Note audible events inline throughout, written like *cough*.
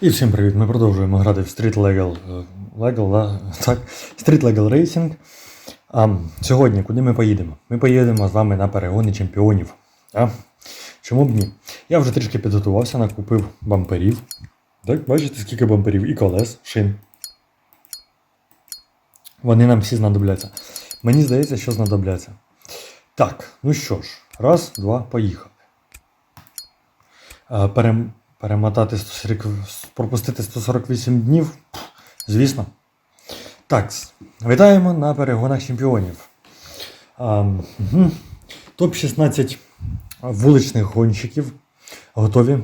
І всім привіт! Ми продовжуємо грати в Street Legal, е, Legal, да? *laughs* так, Street Legal Racing. А, сьогодні куди ми поїдемо? Ми поїдемо з вами на перегони чемпіонів. А? Чому б ні? Я вже трішки підготувався, накупив бамперів. Так, бачите, скільки бамперів і колес, шин. Вони нам всі знадобляться. Мені здається, що знадобляться. Так, ну що ж, раз, два, поїхали. Е, перем, перемотати 140, пропустити 148 днів. Звісно. Так, вітаємо на перегонах чемпіонів. Угу. Топ-16 вуличних гонщиків готові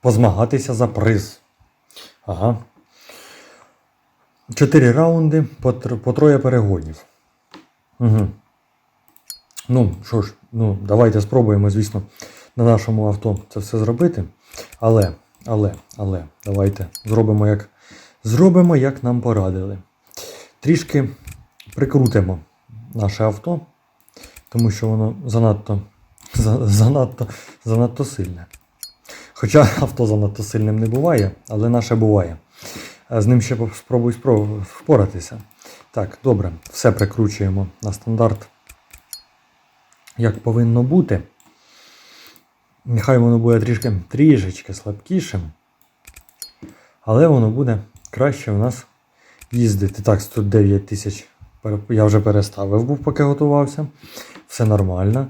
позмагатися за приз. Ага. Чотири раунди по, по троє перегонів. Угу. Ну, що ж, ну, давайте спробуємо, звісно, на нашому авто це все зробити. Але, але, але, давайте зробимо як, зробимо, як нам порадили. Трішки прикрутимо наше авто, тому що воно занадто, за- занадто, занадто сильне. Хоча авто занадто сильним не буває, але наше буває. З ним ще спробуй впоратися. Так, добре, все прикручуємо на стандарт як повинно бути. Нехай воно буде трішки трішечки слабкішим, але воно буде краще у нас їздити. Так, 109 тисяч я вже переставив, був, поки готувався. Все нормально.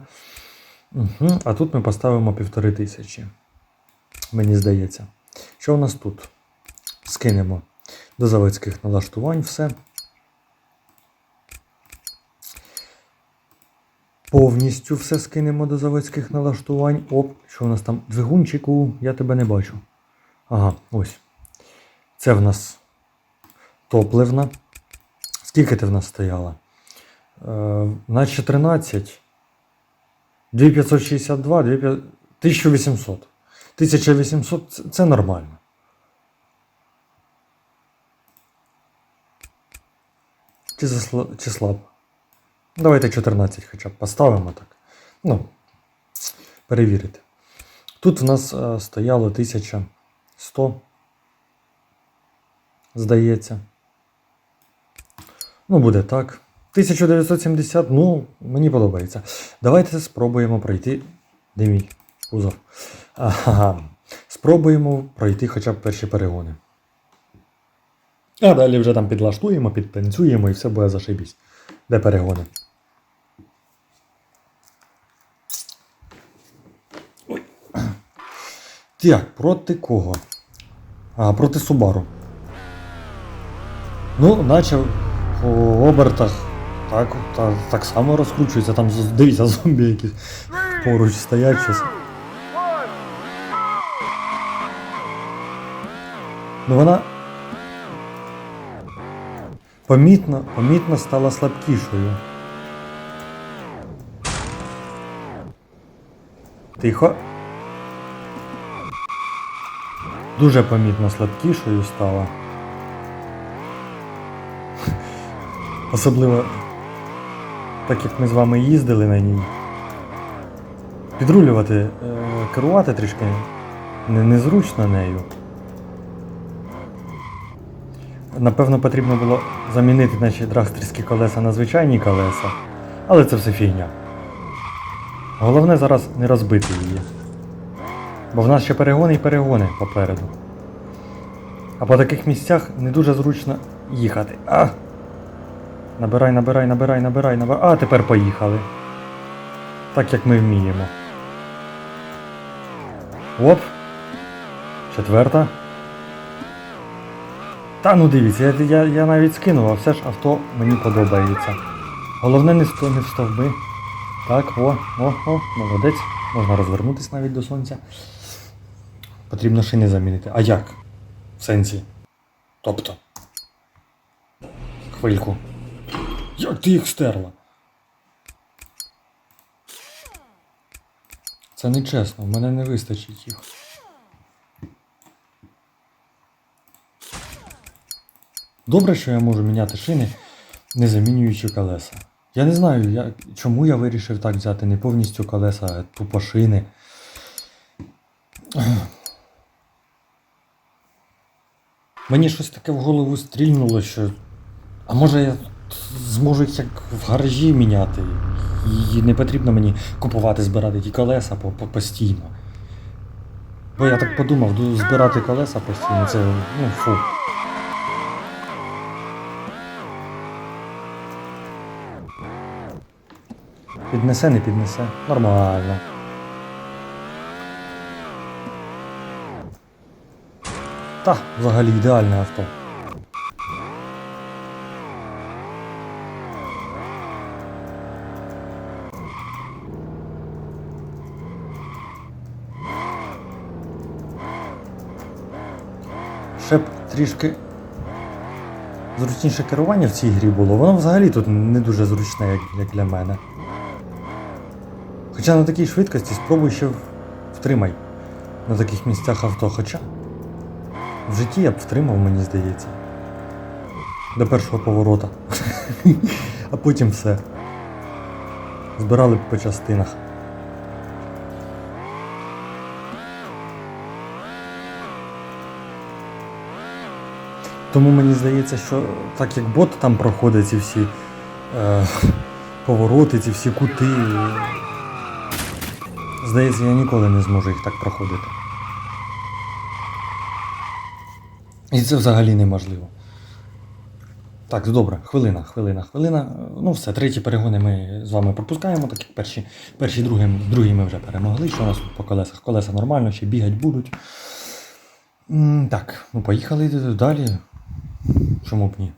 Угу. А тут ми поставимо півтори тисячі. Мені здається. Що у нас тут? Скинемо до заводських налаштувань все. Повністю все скинемо до заводських налаштувань. Оп, що у нас там? Двигунчику, я тебе не бачу. Ага, ось. Це в нас топливна. Скільки ти в нас стояла? Е, наче 13. 2562, 1800. 1800 це, це нормально. Чи, засла, чи слабо? Давайте 14 хоча б поставимо так. Ну, перевірити. Тут в нас е, стояло 1100. Здається. Ну, буде так. 1970, ну, мені подобається. Давайте спробуємо пройти. Де мій кузов? Ага. Спробуємо пройти хоча б перші перегони. А далі вже там підлаштуємо, підтанцюємо і все буде зашибісь. Де перегони? Так, проти кого? А, проти Субару. Ну, наче по обертах так, та, так само розкручується. Там дивіться, зомбі якісь поруч стоять щось. Ну вона помітно, помітно стала слабкішою. Тихо. Дуже помітно слабкішою стала. Особливо так як ми з вами їздили на ній. Підрулювати, е, керувати трішки незручно нею. Напевно, потрібно було замінити наші драгстерські колеса на звичайні колеса, але це все фігня. Головне зараз не розбити її. Бо в нас ще перегони і перегони попереду. А по таких місцях не дуже зручно їхати. А! Набирай, набирай, набирай, набирай, набирай. А, тепер поїхали. Так як ми вміємо. Оп. Четверта. Та ну дивіться, я, я, я навіть скинув, а все ж авто мені подобається. Головне не, не стовби. Так, о, о, о, молодець. Можна розвернутися навіть до сонця. Потрібно шини замінити. А як? В сенсі. Тобто. Хвильку. Як ти їх стерла? Це не чесно, в мене не вистачить їх. Добре, що я можу міняти шини, не замінюючи колеса. Я не знаю, я, чому я вирішив так взяти не повністю колеса, а тупо шини. Мені щось таке в голову стрільнуло, що. А може я зможу їх як в гаражі міняти. І не потрібно мені купувати, збирати ті колеса по- по- постійно. Бо я так подумав, збирати колеса постійно, це ну фу. Піднесе, не піднесе. Нормально. Та, взагалі ідеальне авто. Ще б трішки зручніше керування в цій грі було. Воно взагалі тут не дуже зручне, як, як для мене. Хоча на такій швидкості спробуй ще втримай на таких місцях авто. Хоча в житті я б втримав, мені здається. До першого поворота. *laughs* а потім все. Збирали б по частинах. Тому мені здається, що так як бот там проходить ці всі е, повороти, ці всі кути. Здається, я ніколи не зможу їх так проходити. І це взагалі неможливо. Так, добре, хвилина, хвилина, хвилина. Ну все, треті перегони ми з вами пропускаємо, так як перші, перші другі, другі ми вже перемогли. Що у нас по колесах? Колеса нормально, ще бігать будуть. Так, ну поїхали далі. Чому б ні?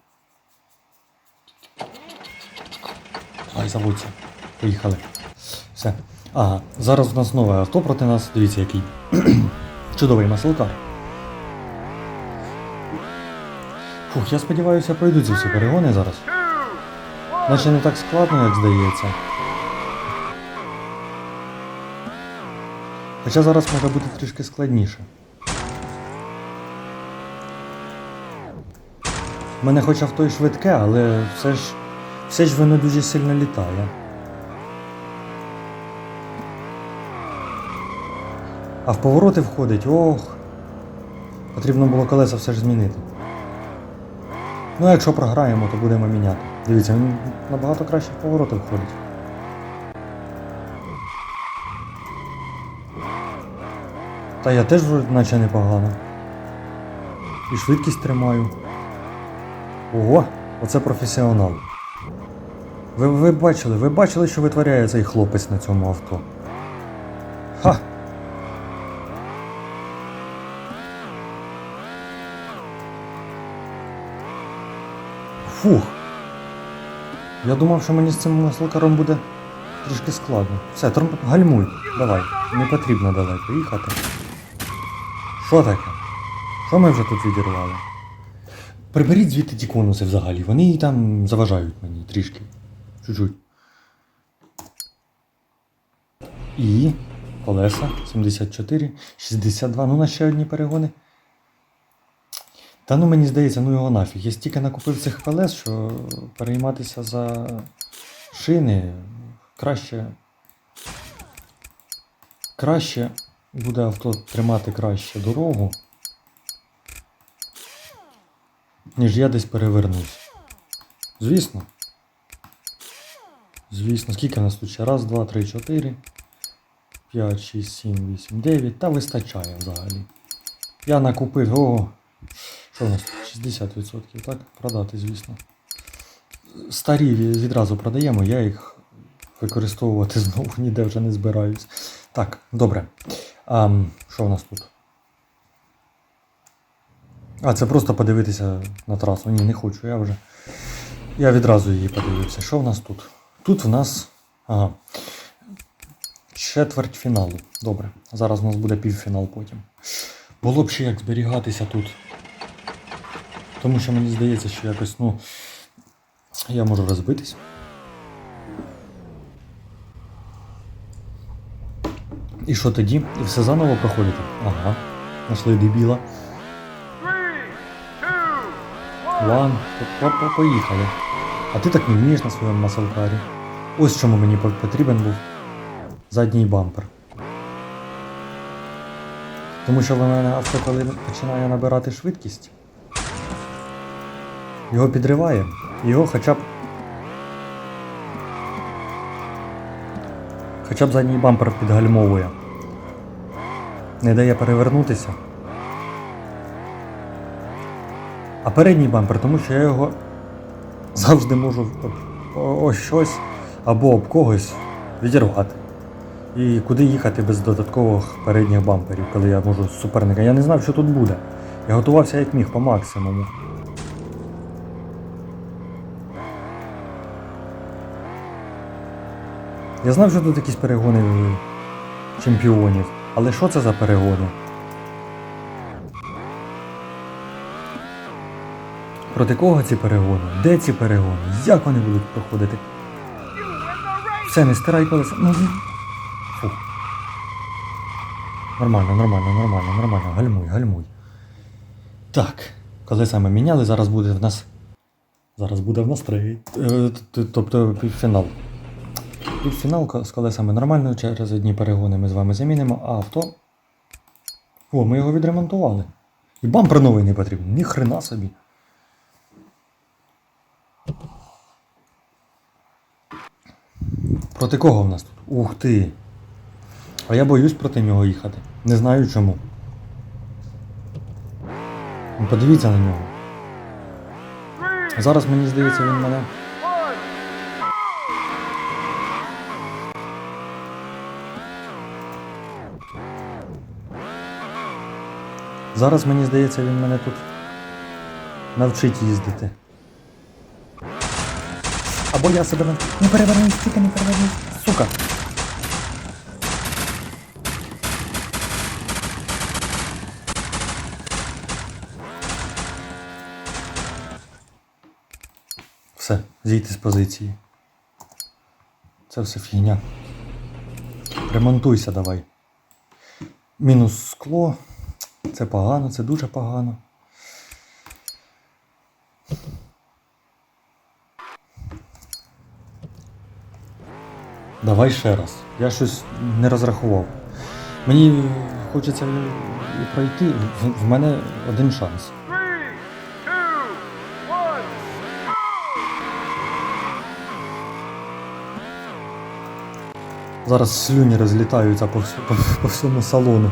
Давай заводься. Поїхали. Все. Ага, зараз у нас нове авто проти нас. Дивіться, який *clears throat* чудовий маселкар. Фух, я сподіваюся, пройду ці всі перегони зараз. Наче не так складно, як здається. Хоча зараз може бути трішки складніше. У мене хоч авто і швидке, але все ж все ж воно дуже сильно літає. А в повороти входить, ох. Потрібно було колеса все ж змінити. Ну а якщо програємо, то будемо міняти. Дивіться, він набагато краще в повороти входить. Та я теж наче непогано. І швидкість тримаю. Ого, оце професіонал. Ви, ви бачили, ви бачили, що витворяє цей хлопець на цьому авто. Ха! Фух. Я думав, що мені з цим маслокаром буде трішки складно. Все, тром... гальмуй, давай. Не потрібно далеко їхати. Що таке? Що ми вже тут відірвали? Приберіть звідти ті конуси взагалі, вони там заважають мені трішки. Чуть-чуть. І колеса 74, 62, ну на ще одні перегони. Та ну мені здається, ну його нафіг. Я стільки накупив цих колес, що перейматися за шини краще. Краще буде авто тримати краще дорогу, ніж я десь перевернусь. Звісно. Звісно, скільки нас тут ще? Раз, два, три, чотири. 5, 6, 7, 8, 9. Та вистачає взагалі. Я накупив. О, що в нас? 60%, так? Продати, звісно. Старі відразу продаємо, я їх використовувати *laughs* знову ніде вже не збираюсь. Так, добре. А, що в нас тут? А, це просто подивитися на трасу. Ні, не хочу, я вже. Я відразу її подивився. Що в нас тут? Тут в нас. Ага. Четверть фіналу. Добре. Зараз у нас буде півфінал потім. Було б ще як зберігатися тут. Тому що мені здається, що якось, ну. Я можу розбитись. І що тоді? І все заново проходити? Ага. Нашли дебіла. Ван, по- по- по- поїхали. А ти так не вмієш на своєму маселкарі. Ось чому мені потрібен був задній бампер. Тому що в мене коли починає набирати швидкість, його підриває, його хоча б. Хоча б задній бампер підгальмовує. Не дає перевернутися. А передній бампер, тому що я його завжди можу об, о, о щось або об когось відірвати. І куди їхати без додаткових передніх бамперів, коли я можу з суперника. Я не знав, що тут буде. Я готувався як міг по максимуму. Я знав, що тут якісь перегони е, чемпіонів. Але що це за перегони? Проти кого ці перегони? Де ці перегони? Як вони будуть проходити? Все, не стирай колеса. Ну, ну. Фу. Нормально, нормально, нормально, нормально. Гальмуй, гальмуй. Так, колеса ми міняли, зараз буде в нас. Зараз буде в нас три. Е, Тобто півфінал. Півфінал з колесами нормально, через одні перегони ми з вами замінимо, а авто. О, ми його відремонтували. І бампер новий не потрібен. Ні хрена собі. Проти кого в нас тут? Ух ти. А я боюсь проти нього їхати. Не знаю чому. Ну, Подивіться на нього. Зараз мені здається, він мене. Зараз мені здається, він мене тут навчить їздити. Або я себе. Не перевернись, тільки не перевернись, сука. Все, зійти з позиції. Це все фігня. Ремонтуйся давай. Мінус скло. Це погано, це дуже погано. Давай ще раз. Я щось не розрахував. Мені хочеться пройти. В, мене один шанс. Зараз слюні розлітаються по, по всьому салону.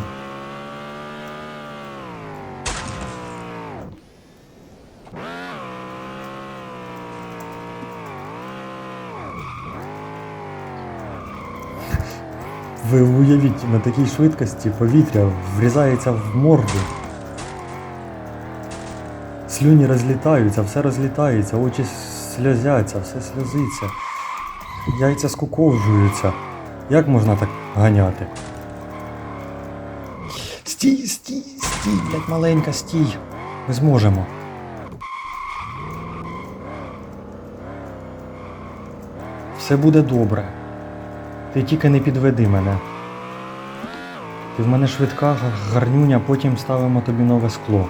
Ви уявіть, на такій швидкості повітря врізається в морду. Слюні розлітаються, все розлітається, очі сльозяться, все сльозиться. Яйця скуковжуються. Як можна так ганяти? Стій, стій, стій, блядь, маленька, стій. Ми зможемо. Все буде добре. Ти тільки не підведи мене. Ти в мене швидка гарнюня, потім ставимо тобі нове скло.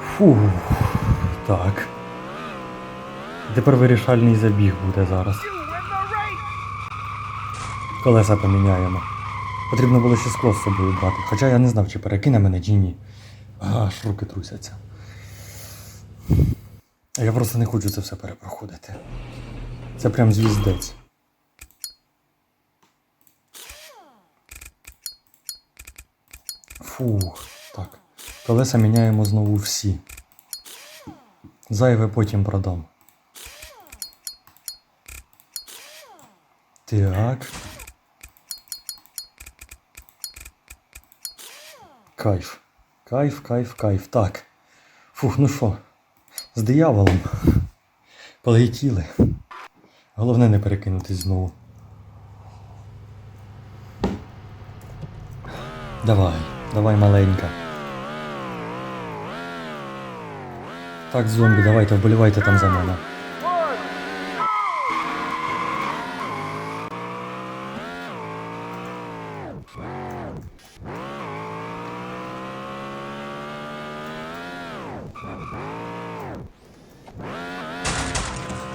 Фу. Так. Тепер вирішальний забіг буде зараз. Колеса поміняємо. Потрібно було ще скло з собою брати. Хоча я не знав, чи перекине мене, чи ні. Аж руки трусяться. Я просто не хочу це все перепроходити. Це прям звіздець. Фух, так. Колеса міняємо знову всі. Зайве потім продам. Так. Кайф. Кайф, кайф, кайф. Так. Фух, ну що, з дияволом. Полетіли. Головне не перекинутись знову. Давай, давай маленька. Так, зомбі, давайте, вболівайте там за мене.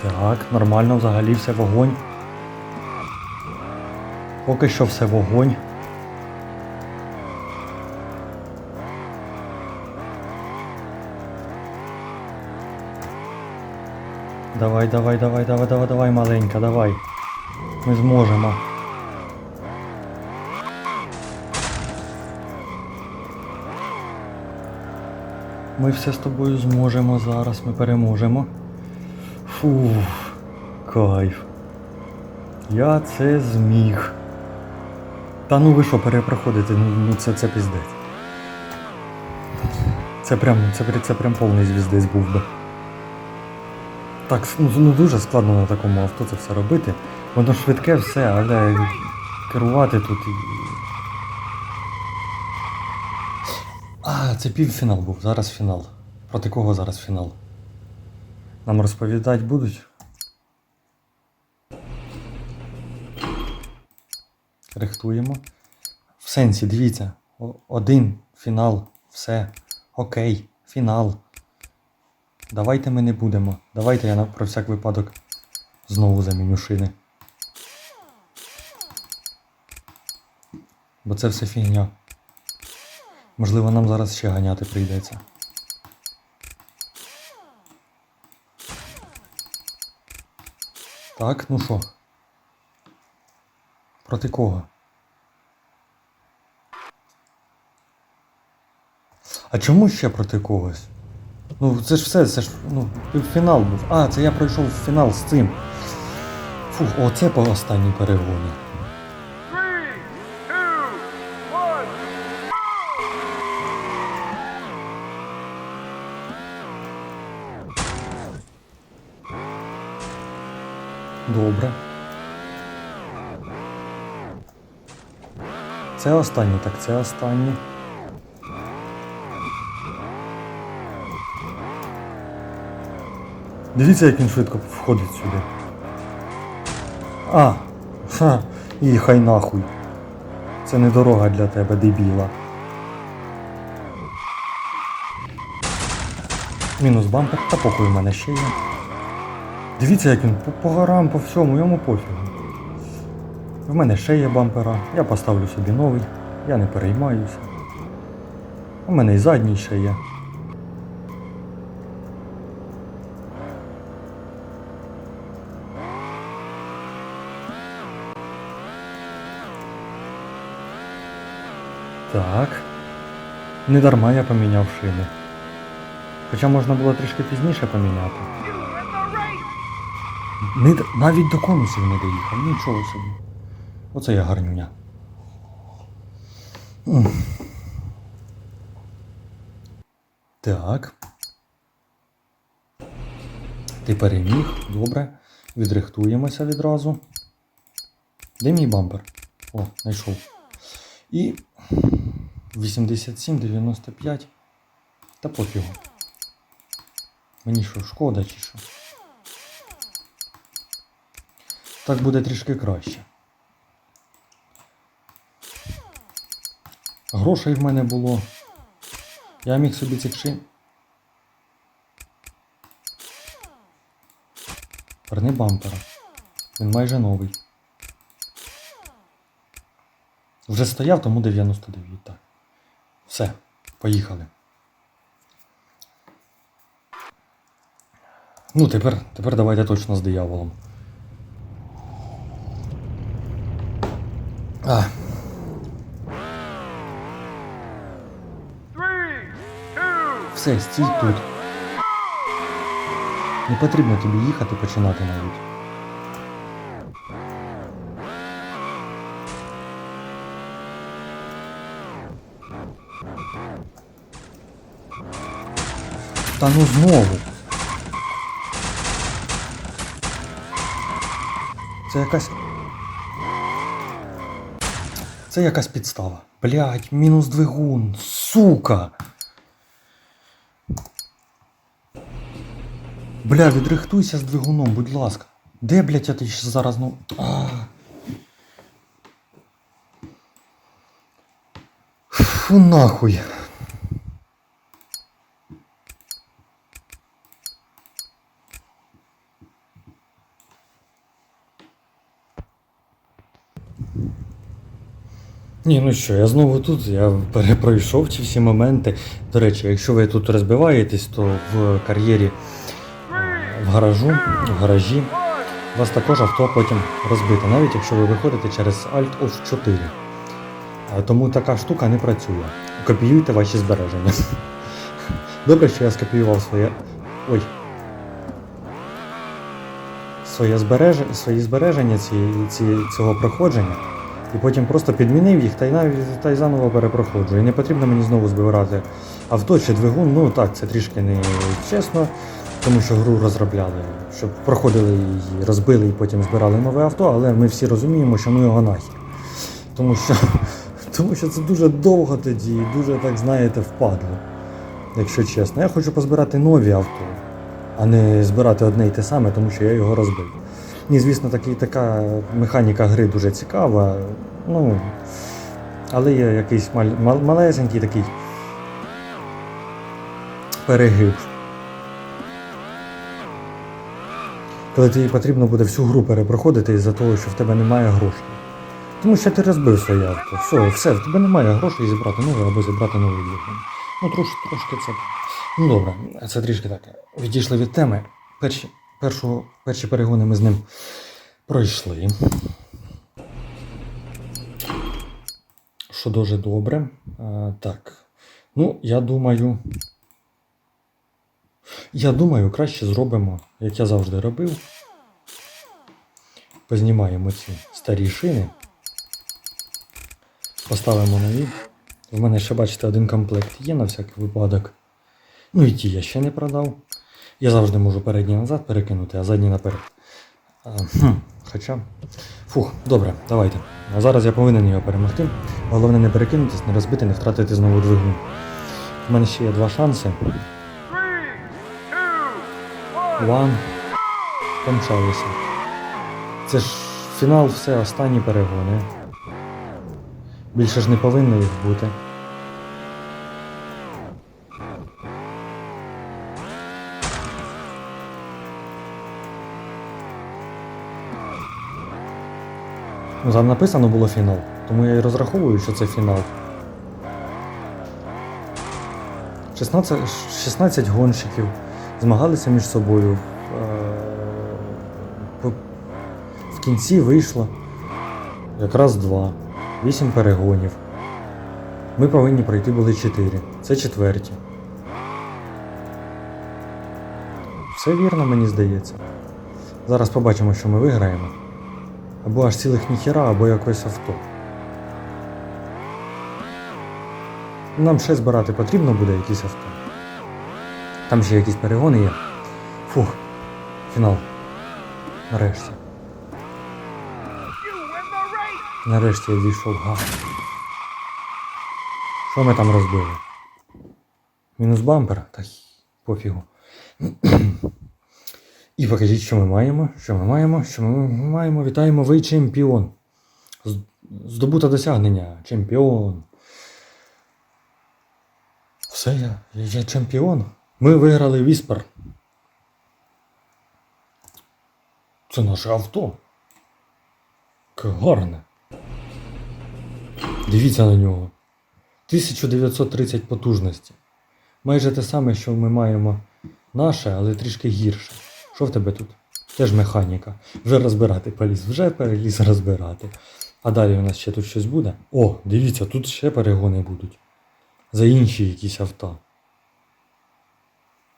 Так, нормально, взагалі все вогонь. Поки що все вогонь. Давай, давай, давай, давай, давай, давай, маленька, давай. Ми зможемо. Ми все з тобою зможемо зараз, ми переможемо. Фух, кайф. Я це зміг. Та ну ви що, перепроходите, ну, ну це, це піздець. Це прям, це, це прям повний звіздець був би. Так, ну, ну дуже складно на такому авто це все робити. Воно швидке все, але керувати тут. А, це півфінал був, зараз фінал. Проти кого зараз фінал? Нам розповідати будуть? Рихтуємо. В сенсі, дивіться, один фінал, все. Окей, фінал. Давайте ми не будемо. Давайте я про всяк випадок знову заміню шини. Бо це все фігня. Можливо, нам зараз ще ганяти прийдеться. Так, ну що? Проти кого? А чому ще проти когось? Ну, це ж все, це ж ну, фінал був. А, це я пройшов фінал з цим. Фух, оце по останній перегоні. Добре. Це останнє, так це останнє. Дивіться, як він швидко входить сюди. А, ха, і хай нахуй. Це не дорога для тебе, дебіла. Мінус бампер, та похуй в мене ще є. Дивіться, як він по, по горам, по всьому, йому пофігу. В мене ще є бампера, я поставлю собі новий, я не переймаюся. У мене і задній ще є. Так. Не дарма я поміняв шини. Хоча можна було трішки пізніше поміняти. Не, навіть до конусів не доїхав, нічого собі. Оце я гарнюня. Так. Ти переміг, добре. Відрихтуємося відразу. Де мій бампер? О, знайшов. І 87-95. Та пофігу. Мені що, шкода чи що? Так буде трішки краще. Грошей в мене було. Я міг собі цих шин. Верни бампера. Він майже новий. Вже стояв, тому 99. Так. Все, поїхали. Ну, тепер, тепер давайте точно з дияволом. А, все, стій тут. Не потрібно тобі їхати починати навіть. Та ну знову. Це якась. Це якась підстава. Блять, мінус двигун. Сука. Бля, відрихтуйся з двигуном, будь ласка. Де, блять, я ти зараз ну. А. Фу нахуй. Ні, ну що, я знову тут, я перепройшов ці всі моменти. До речі, якщо ви тут розбиваєтесь, то в кар'єрі, е, в гаражу, в гаражі. У вас також авто потім розбите, навіть якщо ви виходите через Alt F4. Тому така штука не працює. Копіюйте ваші збереження. *laughs* Добре, що я скопіював своє. Ой. Своє збереження, свої збереження ці, ці, цього проходження. І потім просто підмінив їх та й навіть та й заново перепроходжу. І не потрібно мені знову збирати авто чи двигун. Ну так, це трішки не чесно, тому що гру розробляли, щоб проходили її, розбили і потім збирали нове авто, але ми всі розуміємо, що ну його нахер. Тому що, *laughs* тому що це дуже довго тоді, і дуже, так знаєте, впадло. Якщо чесно. Я хочу позбирати нові авто, а не збирати одне і те саме, тому що я його розбив. Ні, звісно, такі, така механіка гри дуже цікава. Ну, але є якийсь маль, мал, малесенький такий перегиб. Коли тобі потрібно буде всю гру перепроходити із-за того, що в тебе немає грошей. Тому що ти розбив своє авто. Все, все, в тебе немає грошей зібрати нове або зібрати новий двигун. Ну, трошки, трошки це. Ну добре, це трішки так. Відійшли від теми. Перші, першу, перші перегони ми з ним пройшли. Що дуже добре. А, так. Ну, я думаю. Я думаю, краще зробимо, як я завжди робив. Познімаємо ці старі шини. Поставимо нові. В мене ще, бачите, один комплект є на всякий випадок. Ну і ті я ще не продав. Я завжди можу передні назад перекинути, а задні наперед. Хм, хоча. Фух, добре, давайте. А зараз я повинен його перемогти. Головне не перекинутись, не розбити, не втратити знову двигун. У мене ще є два шанси. One. Помчалися. Це ж фінал, все, останні перегони. Більше ж не повинно їх бути. Там написано було фінал, тому я і розраховую, що це фінал. 16, 16 гонщиків змагалися між собою. Е, В кінці вийшло якраз два. Вісім перегонів. Ми повинні пройти були 4. Це четверті. Все вірно, мені здається. Зараз побачимо, що ми виграємо. Або аж цілих ніхіра, або якось авто. Нам ще збирати потрібно буде якісь авто. Там ще якісь перегони є. Фух, фінал. Нарешті. Нарешті я дійшов га. Що ми там розбили? Мінус бампер? Та пофігу. І покажіть, що ми маємо. Що ми маємо? Що ми маємо? Вітаємо, ви чемпіон. З- Здобуто досягнення. Чемпіон. Все, я, я, чемпіон. Ми виграли Віспер. Це наше авто. Гарне. Дивіться на нього. 1930 потужності. Майже те саме, що ми маємо наше, але трішки гірше. Що в тебе тут? Теж механіка. Вже розбирати поліз, вже переліз розбирати. А далі у нас ще тут щось буде. О, дивіться, тут ще перегони будуть. За інші якісь авто.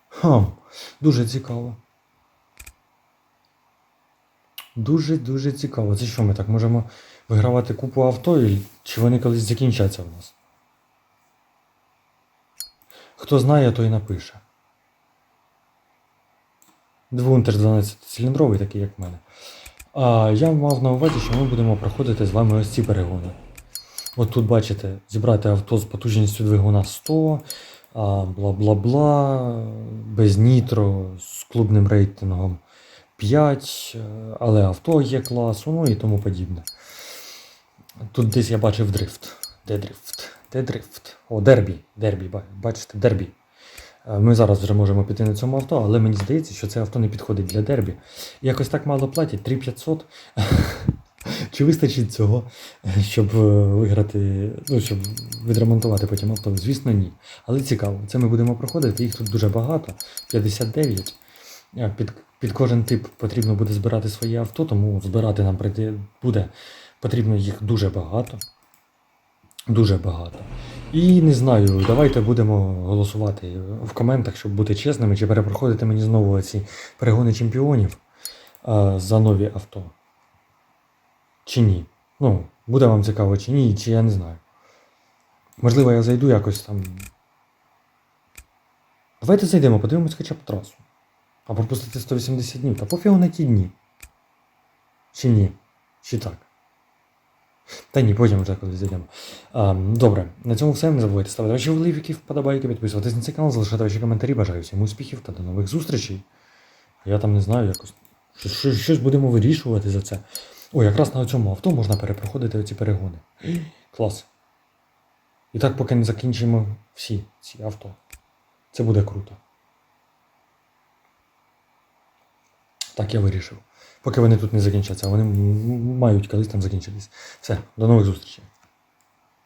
Хм, дуже цікаво. Дуже-дуже цікаво. Це що ми так можемо вигравати купу авто, і чи вони колись закінчаться в нас? Хто знає, той напише. Двигун теж 12-циліндровий, такий, як в мене. А я мав на увазі, що ми будемо проходити з вами ось ці перегони. От тут бачите, зібрати авто з потужністю двигуна 100, а, бла-бла-бла, без нітро, з клубним рейтингом 5, е, але авто є класу, ну і тому подібне. Тут десь я бачив дрифт. Де дрифт? Де дрифт? О, дербі. Дербі, бачите, дербі. Е, Ми зараз вже можемо піти на цьому авто, але мені здається, що це авто не підходить для дербі. Якось так мало платять, 3500. Чи вистачить цього, щоб е, виграти, ну, щоб відремонтувати потім авто? Звісно, ні. Але цікаво, це ми будемо проходити, їх тут дуже багато. 59. Е, Під, під кожен тип потрібно буде збирати своє авто, тому збирати нам буде потрібно їх дуже багато. Дуже багато. І не знаю, давайте будемо голосувати в коментах, щоб бути чесними, чи перепроходити мені знову ці перегони чемпіонів а, за нові авто. Чи ні. Ну, буде вам цікаво чи ні, чи я не знаю. Можливо, я зайду якось там. Давайте зайдемо, подивимось хоча б трасу. А пропустити 180 днів. Та пофігу на ті дні. Чи ні? Чи так? Та ні, потім вже коли зайдемо. Добре, на цьому все. Не забувайте ставити ваші впливки, вподобайки, підписуватись на цей канал, залишати ваші коментарі. Бажаю всім успіхів та до нових зустрічей. Я там не знаю, якось. щось будемо вирішувати за це. О, якраз на цьому авто можна перепроходити оці перегони. Клас. І так, поки не закінчимо всі ці авто. Це буде круто. Так я вирішив. Поки вони тут не закінчаться, вони мають колись там закінчитись. Все, до нових зустрічей.